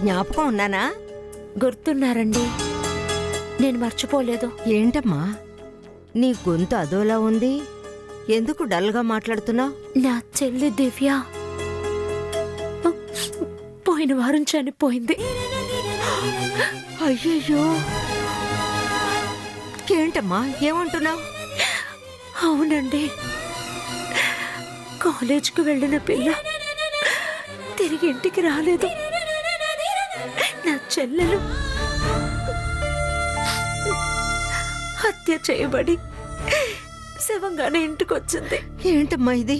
జ్ఞాపకం ఉన్నానా? గుర్తున్నారండి. నేను మర్చిపోలేదు. ఏంటమ్మా? నీ గొంతు అదోలా ఉంది. ఎందుకు డల్గా మాట్లాడుతున్నావు? నా చెల్లి దివ్య. పోయిన వారం చనిపోయింది. అయ్యయ్యో. ఏంటమ్మా? ఏమంటున్నావు? అవునండి. కాలేజ్కి వెళ్ళిన పిల్ల తిరిగి ఇంటికి రాలేదు. చెల్లెలు. హత్య చేయబడి శవంగానే ఇంటికి వచ్చింది ఏంటమ్మా ఇది?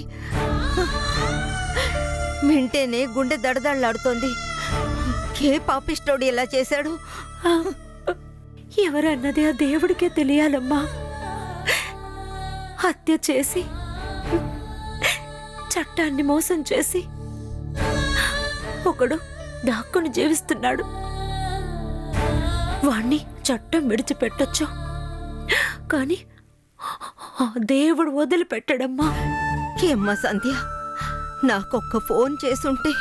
వింటేనే గుండె దడదళ్ళాడుతోంది ఏ పాపిస్టోడు ఇలా చేశాడు? ఎవరన్నది ఆ దేవుడికే తెలియాలమ్మా. హత్య చేసి చట్టాన్ని మోసం చేసి ఒకడు దాక్కుని జీవిస్తున్నాడు. వాణ్ణి చట్టం విడిచిపెట్టొచ్చు. కానీ దేవుడు వదిలిపెట్టడమ్మా. ఏమ్మా సంధ్య నాకొక్క ఫోన్ చేసుంటే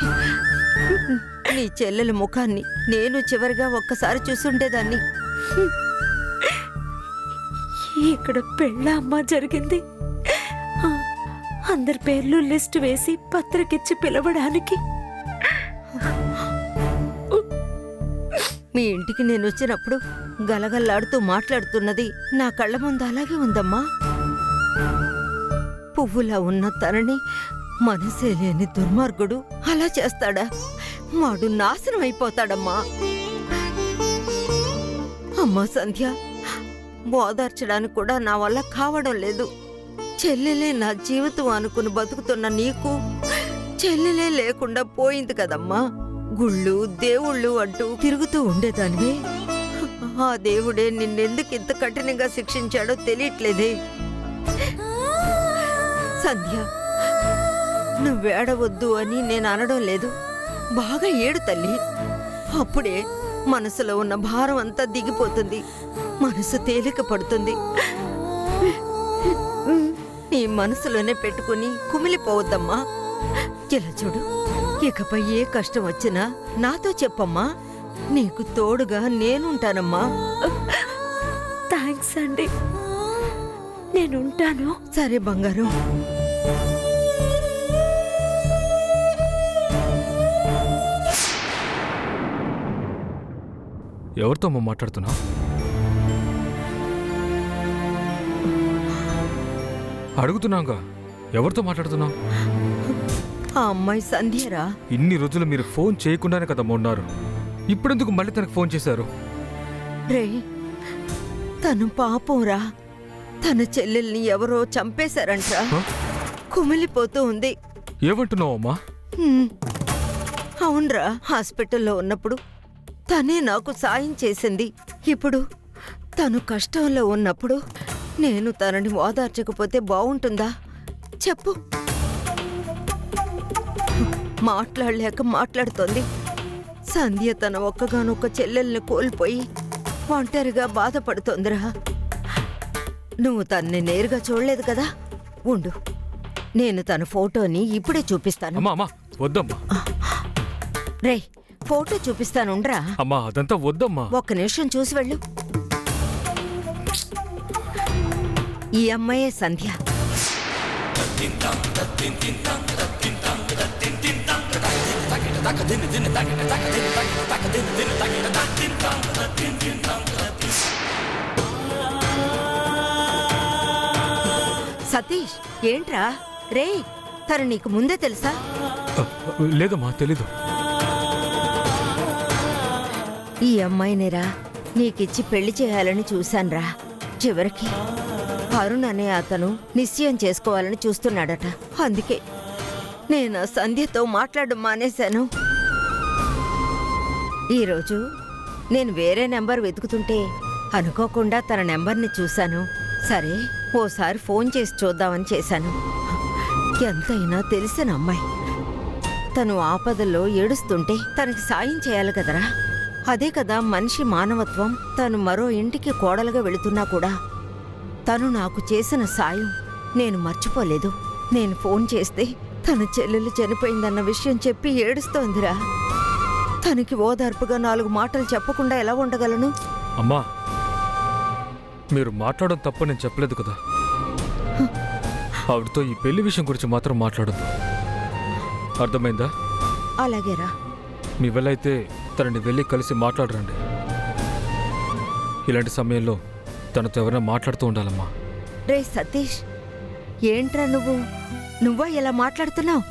నీ చెల్లెల ముఖాన్ని నేను చివరిగా ఒక్కసారి చూసుండేదాన్ని. ఇక్కడ పెళ్ళ అమ్మ జరిగింది అందరి పేర్లు లిస్ట్ వేసి పత్రికిచ్చి పిలవడానికి. మీ ఇంటికి నేను వచ్చినప్పుడు గలగల్లాడుతూ మాట్లాడుతున్నది నా కళ్ళ ముందు అలాగే ఉందమ్మా. పువ్వులా ఉన్న తనని మనసే లేని దుర్మార్గుడు అలా చేస్తాడా? వాడు నాశనం అయిపోతాడమ్మా అమ్మా సంధ్య ఓదార్చడానికి కూడా నా వల్ల కావడం లేదు. చెల్లెలే నా జీవితం అనుకుని బతుకుతున్న నీకు చెల్లెలే లేకుండా పోయింది కదమ్మా. గుళ్ళు దేవుళ్ళు అంటూ తిరుగుతూ ఉండేదానివి. ఆ దేవుడే నిన్నెందుకు ఇంత కఠినంగా శిక్షించాడో తెలియట్లేదే. సంధ్య నువ్వేడవద్దు అని నేను అనడం లేదు. బాగా ఏడు తల్లి. అప్పుడే మనసులో ఉన్న భారం అంతా దిగిపోతుంది. మనసు తేలిక పడుతుంది. నీ మనసులోనే పెట్టుకుని కుమిలిపోవద్దమ్మా. ఇలా చూడు. ఇకపై ఏ కష్టం వచ్చినా నాతో చెప్పమ్మా. నీకు తోడుగా నేనుంటానమ్మా. థ్యాంక్స్ అండి. నేనుంటాను. సరే బంగారం. ఎవరితో అమ్మ మాట్లాడుతున్నావు అడుగుతున్నాగా. ఎవరితో మాట్లాడుతున్నావు? ఆ అమ్మాయి సంధ్యరా? ఇన్ని రోజులు మీరు ఫోన్ చేయకుండానే కదా ఉన్నారు ఇప్పుడెందుకు మళ్ళీ తనకు ఫోన్ చేశారు? రే తను పాపంరా. తన చెల్లెల్ని ఎవరో చంపేశారంట్రా. హ? కుమిలిపోతూ ఉంది. ఏమంటున్నావు అమ్మా? హ్మ్. అవునరా హాస్పిటల్లో ఉన్నప్పుడు తనే నాకు సాయం చేసింది. ఇప్పుడు తను కష్టంలో ఉన్నప్పుడు నేను తనని ఓదార్చకపోతే బాగుంటుందా చెప్పు. మాట్లాడలేక మాట్లాడుతోంది. సంధ్య తన ఒక్కగానొక్క చెల్లెల్ని కోల్పోయి ఒంటరిగా బాధపడుతోందిరా. నువ్వు తన్ని నేరుగా చూడలేదు కదా? ఉండు. నేను తన ఫోటోని ఇప్పుడే చూపిస్తాను. అమ్మా అమ్మా వద్దమ్మా. రే ఫోటో చూపిస్తానుండ్రా అమ్మా అదంతా వద్దమ్మా. ఒక్క నిమిషం చూసి వెళ్ళు. ఈ అమ్మాయే సంధ్య. సతీష్ ఏంట్రా? రే తను నీకు ముందే తెలుసా? లేదమ్మా తెలీదు. ఈ అమ్మాయినేరా నీకిచ్చి పెళ్ళి చేయాలని చూశాన్రా. చివరికి అరుణ్ అనే అతను నిశ్చయం చేసుకోవాలని చూస్తున్నాడట. అందుకే నేను సంధ్యతో మాట్లాడడం మానేశాను. ఈరోజు నేను వేరే నెంబర్ వెతుకుతుంటే అనుకోకుండా తన నెంబర్ని చూశాను. సరే ఓసారి ఫోన్ చేసి చూద్దామని చేశాను. ఎంతైనా తెలిసిన అమ్మాయి. తను ఆపదల్లో ఏడుస్తుంటే తనకి సాయం చేయాలి కదరా? అదే కదా మనిషి మానవత్వం తను మరో ఇంటికి కోడలుగా వెళుతున్నా కూడా తను నాకు చేసిన సాయం నేను మర్చిపోలేదు. నేను ఫోన్ చేస్తే తన చెల్లెలు చనిపోయిందన్న విషయం చెప్పి ఏడుస్తోందిరా. తనకి ఓదార్పుగా నాలుగు మాటలు చెప్పకుండా ఎలా ఉండగలను? అమ్మా మీరు మాట్లాడడం తప్ప నేను చెప్పలేదు కదా. ఆవిడతో ఈ పెళ్ళి విషయం గురించి మాత్రం మాట్లాడద్దు. అర్థమైందా? అలాగేరా మీ అయితే తనని వెళ్ళి కలిసి మాట్లాడరండి. ఇలాంటి సమయంలో తనతో ఎవరైనా మాట్లాడుతూ ఉండాలమ్మా. రే సతీష్ ఏంట్రా నువ్వు? నువ్వా ఇలా మాట్లాడుతున్నావు?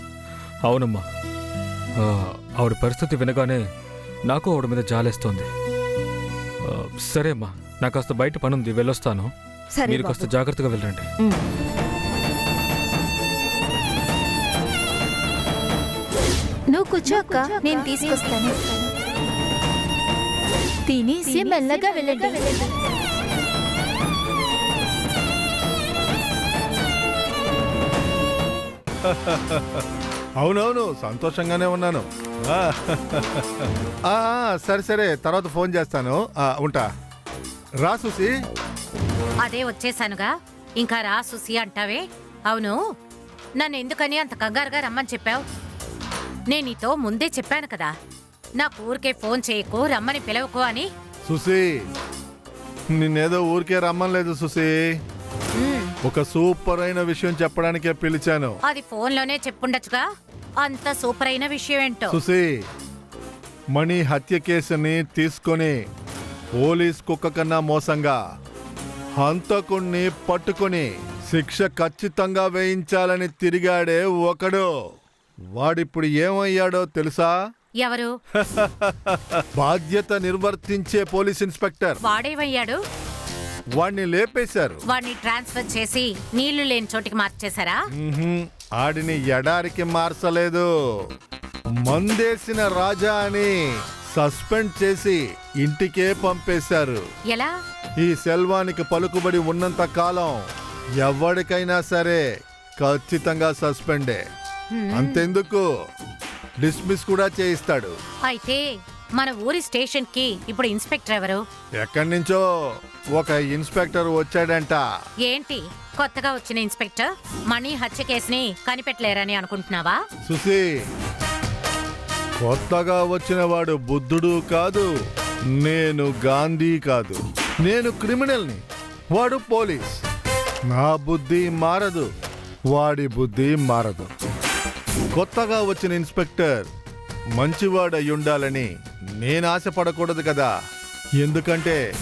అవునమ్మా. ఆవిడ పరిస్థితి వినగానే నాకు ఆవిడ మీద జాలేస్తోంది. ఆ, సరే అమ్మా నాకు కాస్త బయట పని ఉంది వెళ్ళొస్తాను. సరే మీరు కాస్త. జాగ్రత్తగా వెళ్ళండి. నువ్వు కూర్చో అక్క నేను తీసుకొస్తాను. తినేసి మెల్లగా వెళ్ళండి. అవునవును సంతోషంగానే ఉన్నాను. ఆ, ఆ, ఆ, సరే సరే తర్వాత ఫోన్ చేస్తాను. ఆ, ఉంటా. రా సుసి అదే వచ్చేసానుగా. ఇంకా రా సుసి అంటావే? అవును. నన్ను ఎందుకని అంత కంగారుగా రమ్మని చెప్పావు? నేను నీతో ముందే చెప్పాను కదా. నాకు ఊరికే ఫోన్ చేయకు రమ్మని పిలవకు అని. సుసి నిన్నేదో ఊరికే రమ్మలేదు సుసి ఉమ్, ఒక సూపర్ అయిన విషయం చెప్పడానికే పిలిచాను. అది ఫోన్లోనే చెప్పుండొచ్చుగా. అంత సూపర్ అయిన విషయం ఏంటో సుసి మణి హత్య కేసుని తీసుకొని పోలీస్ కుక్క కన్నా మోసంగా హంతకుణ్ణి పట్టుకొని శిక్ష ఖచ్చితంగా వేయించాలని తిరిగాడే ఒకడు. వాడిప్పుడు ఏమయ్యాడో తెలుసా? ఎవరు? బాధ్యత నిర్వర్తించే పోలీస్ ఇన్స్పెక్టర్. వాడేమయ్యాడు? వాణ్ణి లేపేశారు. వాడిని ట్రాన్స్ఫర్ చేసి నీళ్ళు లేని చోటికి మార్చేశారా. ఆడిని ఎడారికి మార్చలేదు. మందేసిన రాజా అని సస్పెండ్ చేసి ఇంటికే పంపేశారు. ఎలా? ఈ సెల్వానికి పలుకుబడి ఉన్నంత కాలం ఎవరికైనా సరే ఖచ్చితంగా సస్పెండే. అంతెందుకు? డిస్మిస్ కూడా చేయిస్తాడు. అయితే మన ఊరి స్టేషన్కి ఇప్పుడు ఇన్స్పెక్టర్ ఎవరు? ఎక్కడి నుంచో ఒక ఇన్స్పెక్టర్ వచ్చాడంట. ఏంటి? కొత్తగా వచ్చిన ఇన్స్పెక్టర్ మణి హత్య కేసుని కనిపెట్టలేరని అనుకుంటున్నావా? సుసి కొత్తగా వచ్చిన వాడు బుద్ధుడు కాదు నేను గాంధీ కాదు. నేను క్రిమినల్ని. వాడు పోలీస్. నా బుద్ధి మారదు వాడి బుద్ధి మారదు. కొత్తగా వచ్చిన ఇన్స్పెక్టర్ మంచివాడు ఉండాలని నేను ఆశపడకూడదు కదా. ఎందుకంటే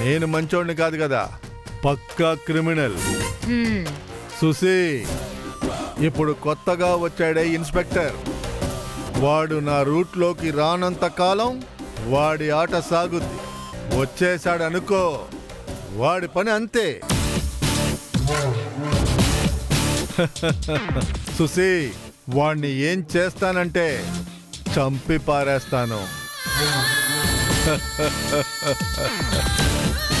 నేను మంచోడిని కాదు కదా. పక్కా క్రిమినల్. సుసి ఇప్పుడు కొత్తగా వచ్చాడే ఇన్స్పెక్టర్. వాడు నా రూట్లోకి రానంత కాలం వాడి ఆట సాగుద్ది. వచ్చేసాడనుకో అనుకో వాడి పని అంతే. సుసి వాణ్ణి ఏం చేస్తానంటే చంపి పారేస్తాను.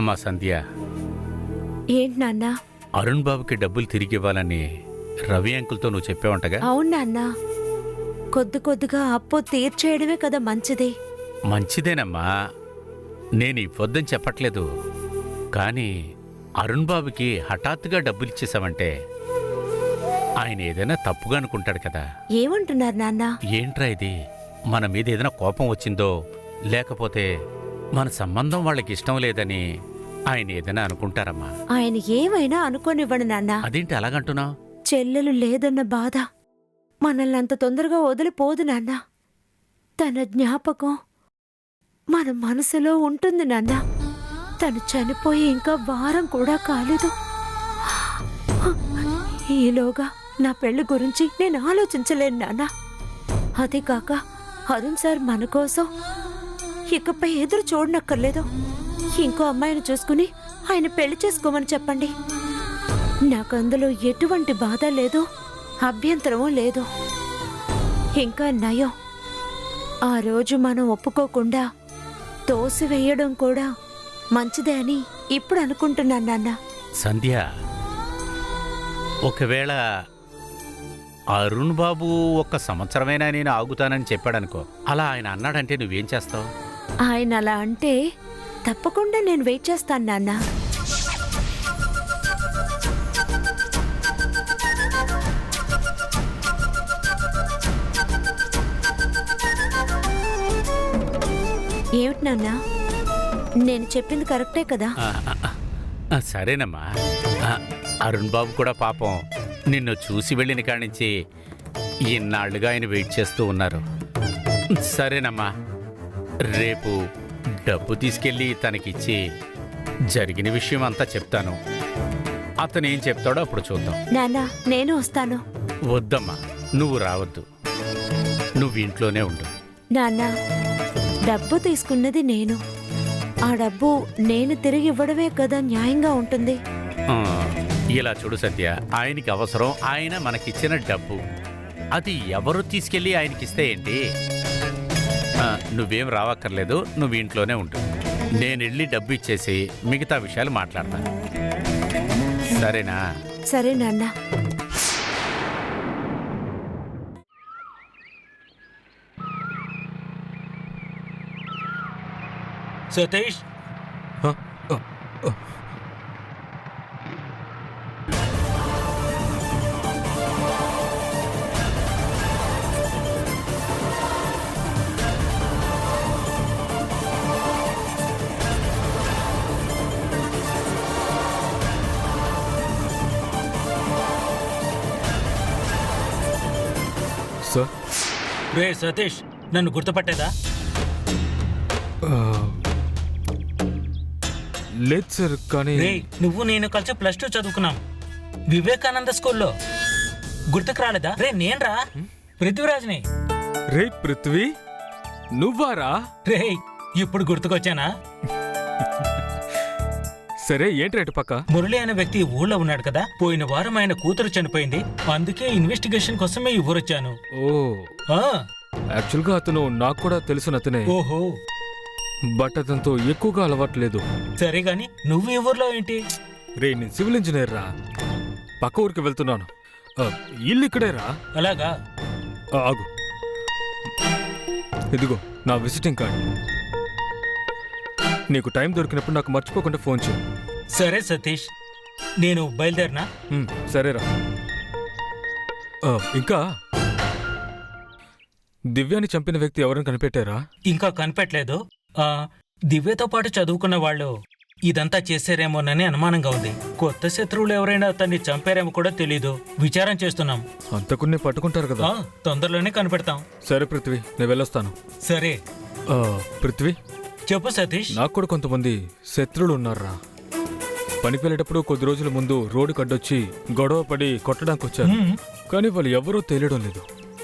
అమ్మా సంధ్య. ఏంటి నాన్న? అరుణ్ బాబుకి డబ్బులు తిరిగి ఇవ్వాలని రవి అంకుల్తో నువ్వు చెప్పావంటగా? అవును నాన్న. కొద్ది కొద్దిగా అప్పు తీర్చేయడమే కదా మంచిది. మంచిదేనమ్మా. నేను ఇవ్వద్దని చెప్పట్లేదు. కానీ అరుణ్ బాబుకి హఠాత్తుగా డబ్బులు ఇచ్చేసావంటే ఆయన ఏదైనా తప్పుగా అనుకుంటాడు కదా. ఏమంటున్నారు నాన్న? ఏంట్రా ఇది? మన మీద ఏదైనా కోపం వచ్చిందో లేకపోతే మన సంబంధం వాళ్ళకి ఇష్టం లేదని ఆయన ఏదైనా అనుకుంటారమ్మా. ఆయన ఏమైనా అనుకోనివ్వను నాన్న. అదేంటి అలాగంటున్నావు చెల్లెలు లేదన్న బాధ మనల్ని అంత తొందరగా వదిలిపోదు నాన్న. తన జ్ఞాపకం మన మనసులో ఉంటుంది నాన్న. తను చనిపోయి ఇంకా వారం కూడా కాలేదు. ఈలోగా నా పెళ్ళి గురించి నేను ఆలోచించలేను నాన్న. అది కాక అరుణ్ సార్ మన కోసం ఇకపై ఎదురు చూడనక్కర్లేదు. ఇంకో అమ్మాయిని చూసుకుని ఆయన పెళ్ళి చేసుకోమని చెప్పండి. నాకు అందులో ఎటువంటి బాధ లేదు అభ్యంతరమూ లేదు. ఇంకా నయం. ఆ రోజు మనం ఒప్పుకోకుండా తోసివేయడం కూడా మంచిదే అని ఇప్పుడు అనుకుంటున్నాను నాన్న. సంధ్య ఒకవేళ అరుణ్ బాబు ఒక్క సంవత్సరమైనా నేను ఆగుతానని చెప్పాడనుకో అలా ఆయన అన్నాడంటే నువ్వేం చేస్తావు? ఆయన అలా అంటే తప్పకుండా నేను వెయిట్ చేస్తాను నాన్న. ఏమిటి నాన్న? నేను చెప్పింది కరెక్టే కదా? ఆ, సరేనమ్మా. ఆ, అరుణ్ బాబు కూడా పాపం నిన్ను చూసి వెళ్ళిన కాడి నుంచి ఆయన వెయిట్ చేస్తూ ఉన్నారు. సరేనమ్మా. రేపు డబ్బు తీసుకెళ్ళి తనకిచ్చి జరిగిన విషయం అంతా చెప్తాను. అతను ఏం చెప్తాడో అప్పుడు చూద్దాం. నాన్న నేను వస్తాను. వద్దమ్మా నువ్వు రావద్దు. నువ్వు ఇంట్లోనే ఉండు. నాన్న డబ్బు తీసుకున్నది నేను. ఆ డబ్బు నేను తిరిగి ఇవ్వడమే కదా న్యాయంగా ఉంటుంది. ఆ, ఇలా చూడు సత్య ఆయనకి అవసరం ఆయన మనకిచ్చిన డబ్బు. అది ఎవరు తీసుకెళ్ళి ఆయనకిస్తే ఏంటి? నువ్వేం రావక్కర్లేదు నువ్వు ఇంట్లోనే ఉంటు నేను వెళ్ళి డబ్బు ఇచ్చేసి మిగతా విషయాలు మాట్లాడతాను. సరేనా? సరే నాన్న. సతీష్? సార్ రే సతీష్ నన్ను గుర్తుపట్టేదా? లేదు సార్ కానీ రే నువ్వు నేను కలిసి ప్లస్ టూ చదువుకున్నాం. వివేకానంద స్కూల్లో. గుర్తుకు రాలేదా? రే నేన్రా పృథ్వీరాజ్ని. రే పృథ్వీ నువ్వారా రే? ఇప్పుడు గుర్తుకొచ్చానా? సరే ఏంటి పక్క? మురళి అనే వ్యక్తి ఊళ్ళో ఉన్నాడు కదా. పోయిన వారం ఆయన కూతురు చనిపోయింది. అందుకే ఇన్వెస్టిగేషన్ కోసమే ఈ ఊరొచ్చాను. ఓ. ఆ, యాక్చువల్గా అతను నాకు కూడా తెలిసిన అతనే. ఓహో. బట్ అతనితో ఎక్కువగా అలవాట్లేదు. సరే గాని నువ్వు ఈ ఊర్లో ఏంటి? రే నేను సివిల్ ఇంజనీర్ రా. పక్క ఊరికి వెళ్తున్నాను. ఆ, ఇల్లు ఇక్కడే రా. అలాగా? ఆ, ఆగు. ఇదిగో నా విజిటింగ్ కార్డ్ నీకు టైం దొరికినప్పుడు నాకు మర్చిపోకుండా ఫోన్ చేయి. సరే సతీష్ నేను బయలుదేరినా? ఉమ్, సరేరా. ఆ, ఇంకా? దివ్యాని చంపిన వ్యక్తి ఎవరైనా కనిపెట్టారా? ఇంకా కనిపెట్టలేదు. ఆ, దివ్యతో పాటు చదువుకున్న వాళ్ళు ఇదంతా చేశారేమోనని అనుమానంగా ఉంది. కొత్త శత్రువులు ఎవరైనా అతన్ని చంపారేమో కూడా తెలీదు. విచారం చేస్తున్నాం. అంతకుని పట్టుకుంటారు కదా? ఆ, తొందరలోనే కనిపెడతాం. సరే పృథ్వీ నేను వెళ్ళొస్తాను. సరే. ఆ, పృథ్వీ? చెప్పు సతీష్. నాకు కూడా కొంతమంది శత్రువులు ఉన్నారా పనికి వెళ్ళేటప్పుడు కొద్ది రోజుల ముందు రోడ్డు కడ్డొచ్చి గొడవ పడి కొట్టడానికి వచ్చారు. కానీ వాళ్ళు ఎవరూ తెలియడం లేదు.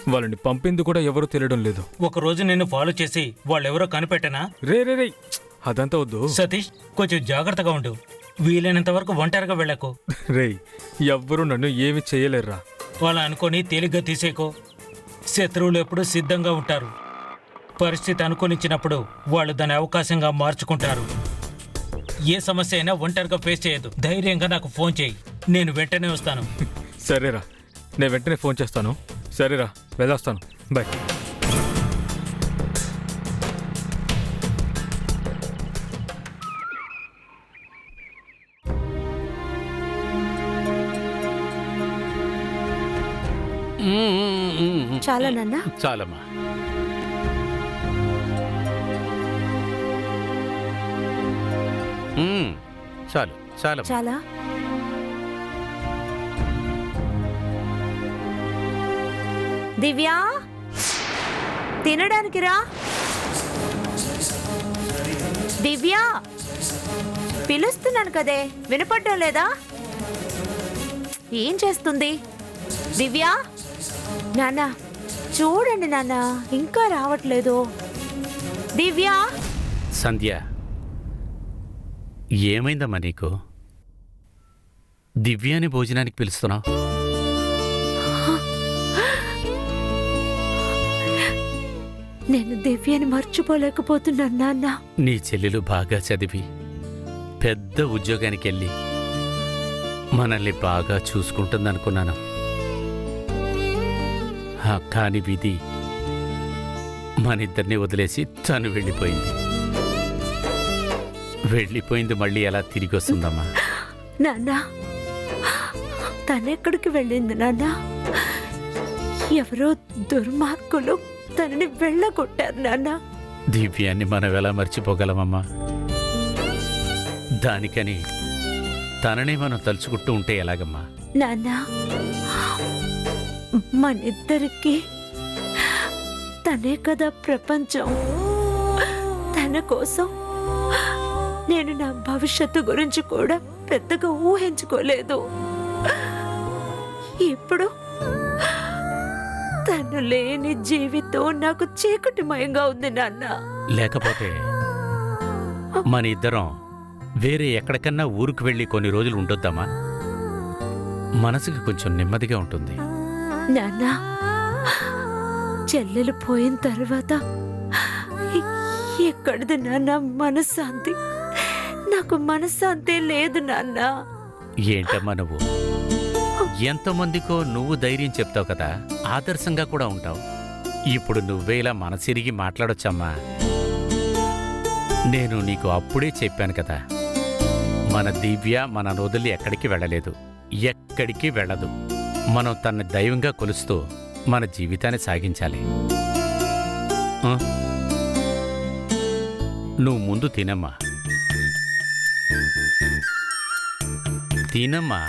వాళ్ళని పంపింది కూడా ఎవరూ తెలియడం లేదు. ఒక రోజు నిన్ను ఫాలో చేసి వాళ్ళెవరో కనిపెట్టనా? రే రే రే అదంతా వద్దు. సతీష్ కొంచెం జాగ్రత్తగా ఉండు. వీలైనంత వరకు ఒంటరిగా వెళ్ళకు. రేయ్ ఎవ్వరూ నన్ను ఏమి చేయలేరురా. వాళ్ళ అనుకొని తేలిగ్గా తీసేకో. శత్రువులు ఎప్పుడూ సిద్ధంగా ఉంటారు. పరిస్థితి అనుకూలించినప్పుడు వాళ్ళు దాని అవకాశంగా మార్చుకుంటారు. ఏ సమస్య అయినా ఒంటరిగా ఫేస్ చేయొద్దు. ధైర్యంగా నాకు ఫోన్ చేయి. నేను వెంటనే వస్తాను. సరేరా. నేను వెంటనే ఫోన్ చేస్తాను. సరేరా. వెళ్ళొస్తాను. బాయ్ చాలా నాన్న. చాలమ్మా. మ్మ్. చాలు చాలమ్మా చాలా. దివ్యా తినడానికి రా. దివ్యా పిలుస్తున్నాను కదే. వినపడడం లేదా? ఏం చేస్తుంది? దివ్యా నాన్న చూడండి నాన్న ఇంకా రావట్లేదు. దివ్యా. సంధ్య ఏమైందమ్మా నీకు? దివ్యాని భోజనానికి పిలుస్తున్నావు? నేను దివ్యని మర్చిపోలేకపోతున్నాను నాన్న. నీ చెల్లెలు బాగా చదివి పెద్ద ఉద్యోగానికి వెళ్ళి మనల్ని బాగా చూసుకుంటుందనుకున్నాను. ఆ, కాని విధి మనిద్దరిని వదిలేసి తను వెళ్ళిపోయింది. వెళ్ళిపోయింది మళ్ళీ ఎలా తిరిగి వస్తుందమ్మా. నాన్న తనెక్కడికి వెళ్ళింది నాన్న? ఎవరో దుర్మార్గులు తనని వెళ్ళగొట్టారు నాన్న. దివ్యాన్ని మనం ఎలా మర్చిపోగలమమ్మా? దానికని తననే మనం తలుచుకుంటూ ఉంటే ఎలాగమ్మా? నాన్న మనిద్దరికి తనే కదా ప్రపంచం. తన కోసం నా భవిష్యత్తు గురించి కూడా పెద్దగా ఊహించుకోలేదు. ఇప్పుడు తను లేని జీవితం నాకు చీకటిమయంగా ఉంది నాన్న. లేకపోతే మన ఇద్దరం వేరే ఎక్కడికన్నా ఊరికి వెళ్ళి కొన్ని రోజులు ఉండొద్దామా? మనసుకి కొంచెం నెమ్మదిగా ఉంటుంది. నాన్న చెల్లెలు పోయిన తర్వాత ఎక్కడిది నాన్న? మనశ్శాంతి. నాకు మనశ్శాంతే లేదు నాన్న. ఏంటమ్మా నువ్వు? ఎంతమందికో నువ్వు ధైర్యం చెప్తావు కదా ఆదర్శంగా కూడా ఉంటావు. ఇప్పుడు నువ్వే ఇలా మనసిరిగి మాట్లాడొచ్చమ్మా. నేను నీకు అప్పుడే చెప్పాను కదా మన దివ్య మన వదిలి ఎక్కడికి వెళ్ళలేదు. ఎక్కడికి వెళ్ళదు. మనం తన దైవంగా కొలుస్తూ మన జీవితాన్ని సాగించాలి. నువ్వు ముందు తినమ్మా. తినమ్మా.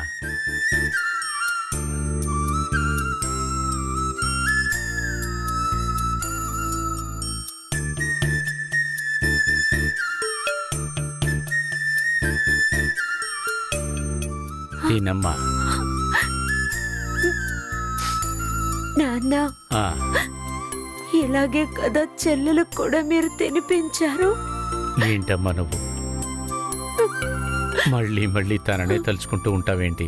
తినమ్మా. నాన్న ఆ, ఇలాగే కదా చెల్లెలకు కూడా మీరు తినిపించారు? ఏంటమ్మా నువ్వు? మళ్ళీ మళ్ళీ తననే తలుచుకుంటూ ఉంటావేంటి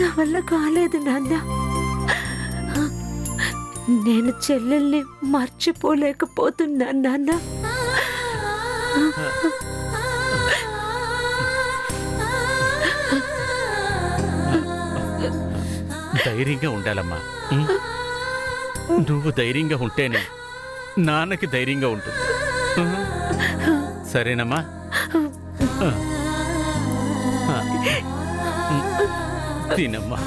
నా వల్ల కాలేదు నాన్న నేను చెల్లెల్ని మర్చిపోలేకపోతున్నాను నాన్న ధైర్యంగా ఉండాలమ్మా? నువ్వు ధైర్యంగా ఉంటేనే నాన్నకి ధైర్యంగా ఉంటుంది? సరేనమ్మా. తినమ్మా.